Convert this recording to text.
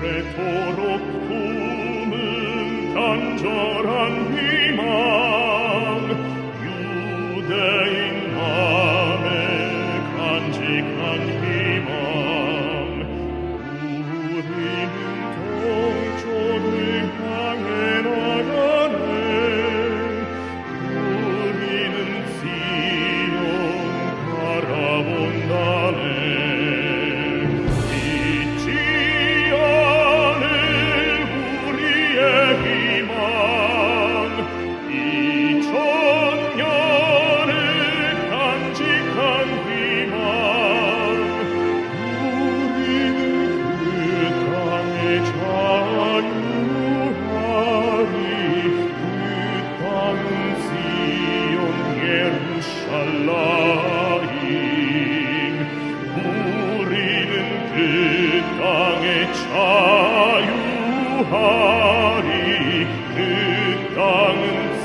오래도록 품은 간절한 예루살렘 우리는 그 땅의 자유하리. 그 땅은